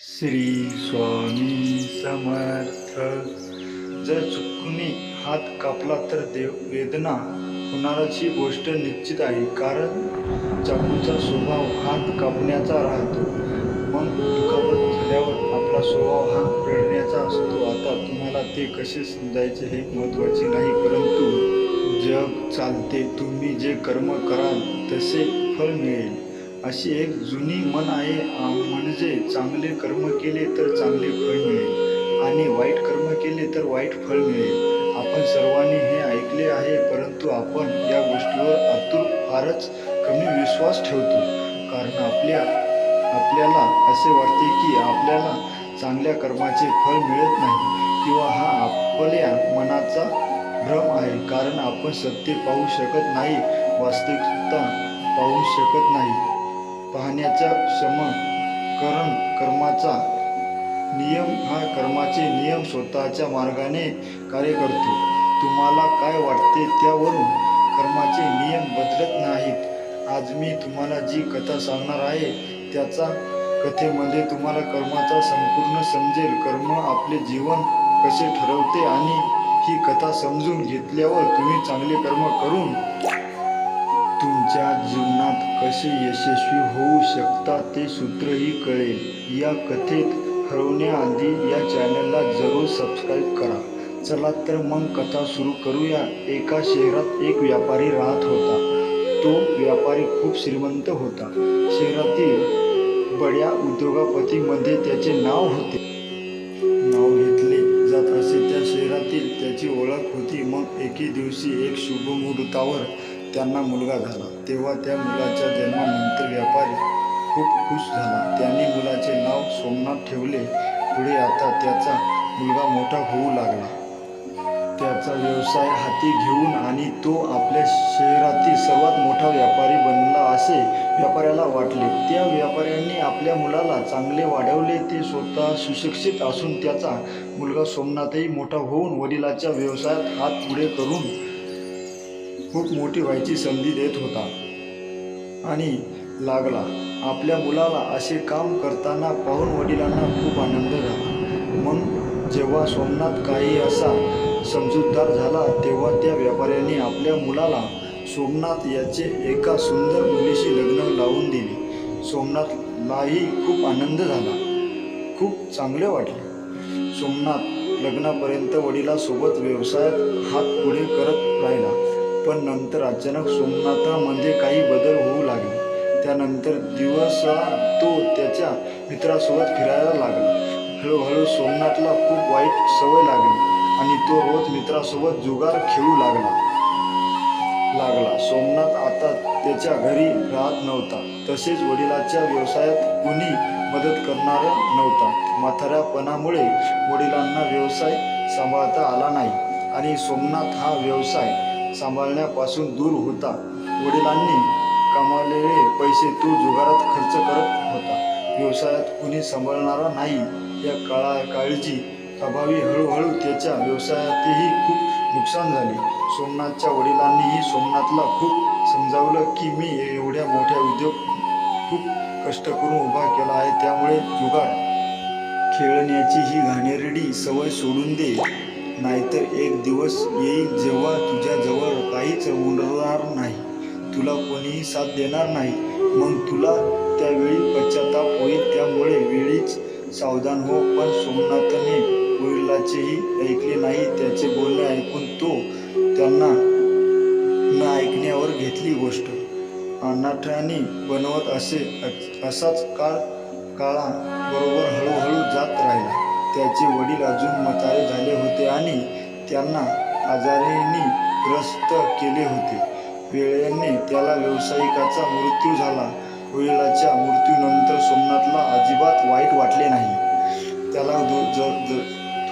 श्री स्वामी समर्थ. जर चुकूने हात कापला तर देव वेदना होणारच ही गोष्ट निश्चित आहे कारण चाकूचा स्वभाव हात कापण्याचा राहतो. मग दुखापत झाल्यावर आपला स्वभाव हा रडण्याचा असतो. आता तुम्हाला ते कसे समजायचे हे महत्त्वाचे नाही परंतु जग चालते. तुम्ही जे कर्म कराल तसे फळ मिळेल. अशी एक जुनी मन आहे. म्हणजे चांगले कर्म केले तर चांगले फळ मिळेल आणि वाईट कर्म केले तर वाईट फळ मिळेल. आपण सर्वांनी हे ऐकले आहे परंतु आपण या गोष्टीवर आतुर फारच कमी विश्वास ठेवतो. कारण आपल्या आपल्याला असे वाटते की आपल्याला चांगल्या कर्माचे फळ मिळत नाही किंवा हा आपल्या मनाचा भ्रम आहे. कारण आपण सत्य पाहू शकत नाही वास्तविकता पाहू शकत नाही. पाहण्याचा क्षम करण कर्माचा नियम हा कर्माचे नियम स्वतःच्या मार्गाने कार्य करतो. तुम्हाला काय वाटते त्यावरून कर्माचे नियम बदलत नाहीत? आज मी तुम्हाला जी कथा सांगणार आहे त्याचा कथेमध्ये तुम्हाला कर्माचा संपूर्ण समजेल. कर्म आपले जीवन कसे ठरवते आणि ही कथा समजून घेतल्यावर तुम्ही चांगले कर्म करून त्यांच्या जीवनात कसे यशस्वी होऊ शकता ते सूत्रही कळेल. या कथेत हरवण्याआधी या चॅनलला जरूर सबस्क्राईब करा. चला तर मग कथा सुरू करूया. एका शहरात एक व्यापारी राहत होता. तो व्यापारी खूप श्रीमंत होता. शहरातील बड्या उद्योगपतीमध्ये त्याचे नाव होते. नाव घेतले जात असे. त्या शहरातील त्याची ओळख होती. मग एके दिवशी एक शुभ मुहूर्तावर त्यांना मुलगा झाला. तेव्हा त्या मुलाच्या जन्मानंतर व्यापारी खूप खुश झाला. त्याने मुलाचे नाव सोमनाथ ठेवले. पुढे आता त्याचा मुलगा मोठा होऊ लागला. त्याचा व्यवसाय हाती घेऊन आणि तो आपल्या शहरातील सर्वात मोठा व्यापारी बनला असे व्यापाऱ्याला वाटले. त्या व्यापाऱ्यांनी आपल्या मुलाला चांगले वाढवले. ते स्वतः सुशिक्षित असून त्याचा मुलगा सोमनाथही मोठा होऊन वडिलाच्या व्यवसायात हात पुढे करून खूप मोठी व्हायची संधी देत होता. आणि लागला. आपल्या मुलाला असे काम करताना पाहून वडिलांना खूप आनंद झाला. मग जेव्हा सोमनाथ काही असा समजूतदार झाला तेव्हा त्या व्यापाऱ्याने आपल्या मुलाला सोमनाथ याचे एका सुंदर मुलीशी लग्न लावून दिले. सोमनाथलाही खूप आनंद झाला. खूप चांगले वाटले. सोमनाथ लग्नापर्यंत वडिलासोबत व्यवसायात हात पुढे करत राहिला. पण नंतर अचानक सोमनाथामध्ये काही बदल होऊ लागले. त्यानंतर दिवसा तो त्याच्या मित्रासोबत फिरायला लागला. हळूहळू सोमनाथला खूप वाईट सवय लागली आणि तो रोज मित्रासोबत जुगार खेळू लागला. लागला. सोमनाथ आता त्याच्या घरी राहत नव्हता. तसेच वडिलाच्या व्यवसायात कुणी मदत करणारा नव्हता. म्हाताऱ्यापणामुळे वडिलांना व्यवसाय सांभाळता आला नाही आणि सोमनाथ हा व्यवसाय सांभाळण्यापासून दूर होता. वडिलांनी कमावलेले पैसे तो जुगारात खर्च करत होता. व्यवसायात कुणी सांभाळणारा नाही. या काळा काळजी अभावी हळूहळू त्याच्या व्यवसायातही खूप नुकसान झाले. सोमनाथच्या वडिलांनीही सोमनाथला खूप समजावलं की मी एवढ्या मोठ्या उद्योग खूप कष्ट करून उभा केला आहे. त्यामुळे जुगार खेळण्याची ही घाणेरडी सवय सोडून दे. नाहीतर एक दिवस येईल जेव्हा तुझ्याजवळ काहीच उरणार नाही. तुला कोणीही साथ देणार नाही. मग तुला त्यावेळी पश्चाताप होईल. त्यामुळे वेळीच सावधान हो. पण सोमनाथने वडिलाचेही ऐकले नाही. त्याचे बोलणे ऐकून तो त्यांना न ऐकण्यावर घेतली गोष्ट. अनाठाने बनवत असे असाच काळ काळा बरोबर हळूहळू जात राहिला. त्याचे वडील अजून मतारे झाले होते आणि त्यांना आजाराने ग्रस्त केले होते. वेळेने त्याला व्यावसायिकाचा मृत्यू झाला. वडिलाच्या मृत्यूनंतर सोमनाथला अजिबात वाईट वाटले नाही. त्याला दु ज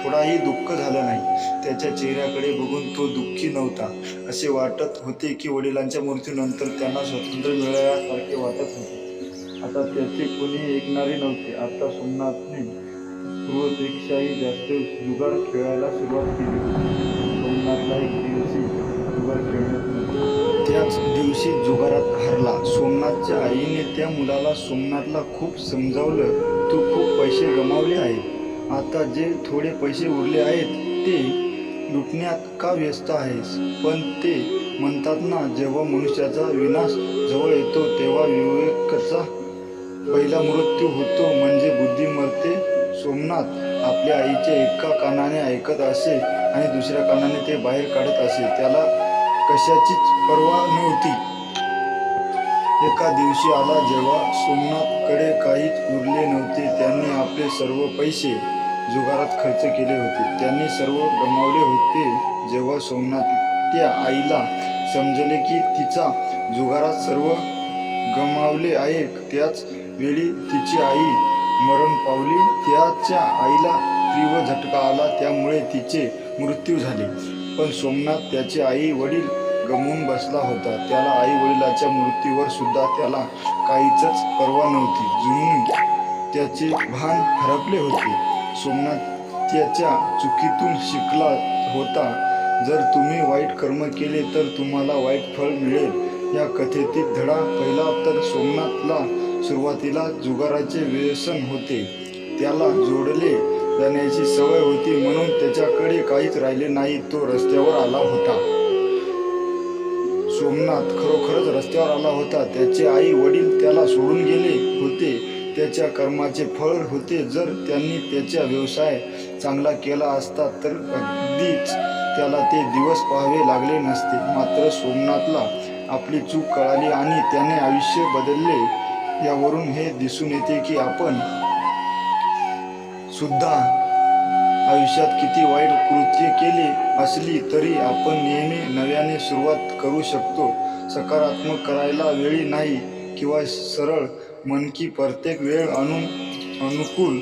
थोडाही दुःख झालं नाही. त्याच्या चेहऱ्याकडे बघून तो दुःखी नव्हता. असे वाटत होते की वडिलांच्या मृत्यूनंतर त्यांना स्वातंत्र्य मिळाल्यासारखे वाटत होते. आता त्याचे कोणी ऐकणारे नव्हते. आता सोमनाथने पूर्वपेक्षाही जास्त जुगार खेळायला सुरुवात केली. सोमनाथला एक दिवशी जुगार खेळण्यात त्याच दिवशी जुगारात हरला. सोमनाथच्या आईने त्या मुलाला सोमनाथला खूप समजावलं तू तू खूप पैसे गमावले आहेत. आता जे थोडे पैसे उरले आहेत ते लुटण्यात का व्यस्त आहेस? पण ते म्हणतात ना जेव्हा मनुष्याचा विनाश जवळ येतो तेव्हा विवेकाचा पहिला मृत्यू होतो. म्हणजे बुद्धी मरते सोमनाथ आपल्या आईचे एका कानाने ऐकत असे आणि दुसऱ्या कानाने ते बाहेर काढत असे. त्याला कशाचीच पर्वा नव्हती. एका दिवशी आला जेव्हा सोमनाथकडे काहीच उरले नव्हते. त्यांनी आपले सर्व पैसे जुगारात खर्च केले होते. त्यांनी सर्व गमावले होते जेव्हा सोमनाथ त्या आईला समजले की तिचा जुगारात सर्व गमावले आहे त्याच वेळी तिची आई मरण पावली. त्याच्या आईला तीव्र झटका आला त्यामुळे तिचे मृत्यू झाले. पण सोमनाथ त्याचे आई वडील गमवून बसला होता. त्याला आई वडिलाच्या मृत्यूवर सुद्धा त्याला काहीच पर्वा नव्हती. जुनून त्याचे भान हरपले होते. सोमनाथ त्याच्या चुकीतून शिकला होता. जर तुम्ही वाईट कर्म केले तर तुम्हाला वाईट फळ मिळेल. या कथेतील धडा पहिला तर सोमनाथला सुरुवातीला जुगाराचे व्यसन होते. त्याला जोडले जाण्याची सवय होती म्हणून त्याच्याकडे काहीच राहिले नाही. तो रस्त्यावर आला होता. सोमनाथ खरोखरच रस्त्यावर आला होता. त्याचे आई वडील त्याला सोडून गेले होते. त्याच्या कर्माचे फळ होते. जर त्यांनी त्याचा व्यवसाय चांगला केला असता तर अगदीच त्याला ते दिवस पाहावे लागले नसते. मात्र सोमनाथला आपली चूक कळाली आणि त्याने आयुष्य बदलले. यावरून हे दिसून येते की आपण सुद्धा आयुष्यात किती वाईट कृत्य केली असली तरी आपण नेहमी नव्याने सुरुवात करू शकतो. सकारात्मक करायला वेळी नाही किंवा सरळ मनकी प्रत्येक वेळ अनु अनुकूल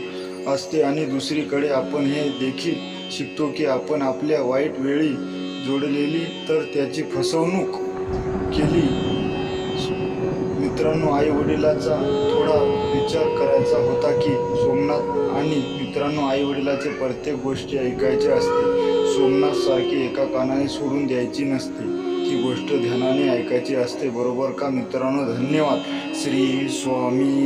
असते आणि दुसरीकडे आपण हे देखील शिकतो की आपण आपल्या वाईट वेळी जोडलेली तर त्याची फसवणूक केली मित्रांनो आई वडिलाचा थोडा विचार करायचा होता की सोमनाथ आणि मित्रांनो आई वडिलाचे प्रत्येक गोष्टी ऐकायचे असते. सोमनाथ सारखी एका कानाने सोडून द्यायची नसते. ती गोष्ट ध्यानाने ऐकायची असते. बरोबर का मित्रांनो? धन्यवाद. श्री स्वामी